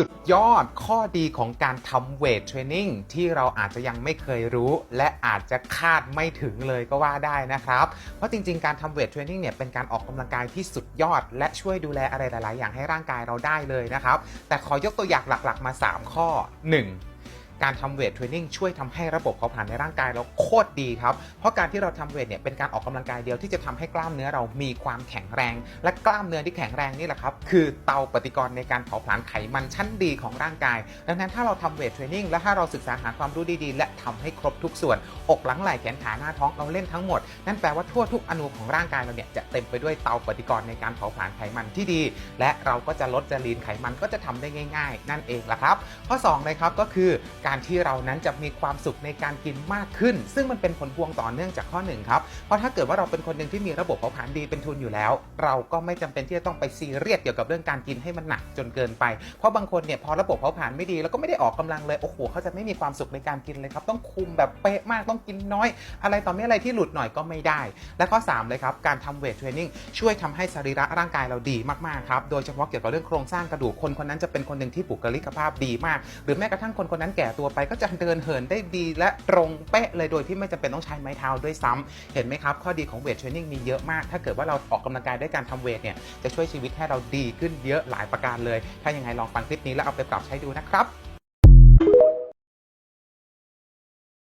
สุดยอดข้อดีของการทำเวทเทรนนิ่งที่เราอาจจะยังไม่เคยรู้ และอาจจะคาดไม่ถึงเลยก็ว่าได้นะครับ เพราะจริง ๆ การทำเวทเทรนนิ่งเนี่ยเป็นการออกกำลังกายที่สุดยอด และช่วยดูแลอะไรหลาย ๆ อย่างให้ร่างกายเราได้เลยนะครับ แต่ขอยกตัวอย่างหลัก ๆ มา 3 ข้อ 1. การทำเวทเทรนนิ่งช่วยทำให้ระบบเผาผลาญในร่างกายเราโคตรดีครับ เพราะการที่เราทำเวทเนี่ยเป็นการออกกำลังกายเดียวที่จะทำให้กล้ามเนื้อเรามีความแข็งแรง และกล้ามเนื้อที่แข็งแรงนี่แหละครับคือเตาปฏิกรณ์ในการเผาผลาญไขมันชั้นดีของร่างกาย ดังนั้นถ้าเราทำเวทเทรนนิ่งและถ้าเราศึกษาหาความรู้ดีๆ และทำให้ครบทุกส่วน อกหลังไหล่แขนขาหน้าท้องเราเล่นทั้งหมด นั่นแปลว่าทั่วทุกอนูของร่างกายเราเนี่ยจะเต็มไปด้วยเตาปฏิกรณ์ในการเผาผลาญไขมันที่ดี และเราก็จะลดจะลีนไขมันก็จะทำได้ง่าย ๆ นั่นเองละครับ ข้อ2เลยครับก็คือการที่เรานั้นจะมีความสุขในการกินมากขึ้น ซึ่งมันเป็นผลพวงต่อเนื่องจากข้อ1ครับ เพราะถ้าเกิดว่าเราเป็นคนหนึ่งที่มีระบบเผาผลาญดีเป็นทุนอยู่แล้ว เราก็ไม่จำเป็นที่จะต้องไปซีเรียสเกี่ยวกับเรื่องการกินให้มันหนักจนเกินไป เพราะบางคนเนี่ยพอระบบเผาผลาญไม่ดีแล้วก็ไม่ได้ออกกำลังเลย โอ้โหเขาจะไม่มีความสุขในการกินเลยครับ ต้องคุมแบบเป๊ะมากต้องกินน้อย อะไรต่อไม่อะไรที่หลุดหน่อยก็ไม่ได้ และข้อ 3 เลยครับ การทำเวทเทรนนิ่งช่วยทำให้สรีระร่างกายเราดีมากๆครับ โดยเฉพาะเกี่ยวกับเรื่องโครงสร้างกระดูกคนคนนั้นจะเป็นคนหนึ่งที่บุคลิกภาพดีมาก หรือแม้กระทั่งคนคนนั้นแก่ตัวไปก็จะเดินเหินได้ดีและตรงเป๊ะเลยโดยที่ไม่จำเป็นต้องใช้ไม้เท้าด้วยซ้ำเห็นไหมครับ ข้อดีของเวทเทรนนิ่งมีเยอะมาก ถ้าเกิดว่าเราออกกำลังกายด้วยการทำเวทเนี่ยจะช่วยชีวิตให้เราดีขึ้นเยอะหลายประการเลย ถ้ายังไงลองฟังคลิปนี้แล้วเอาไปปรับใช้ดูนะครับ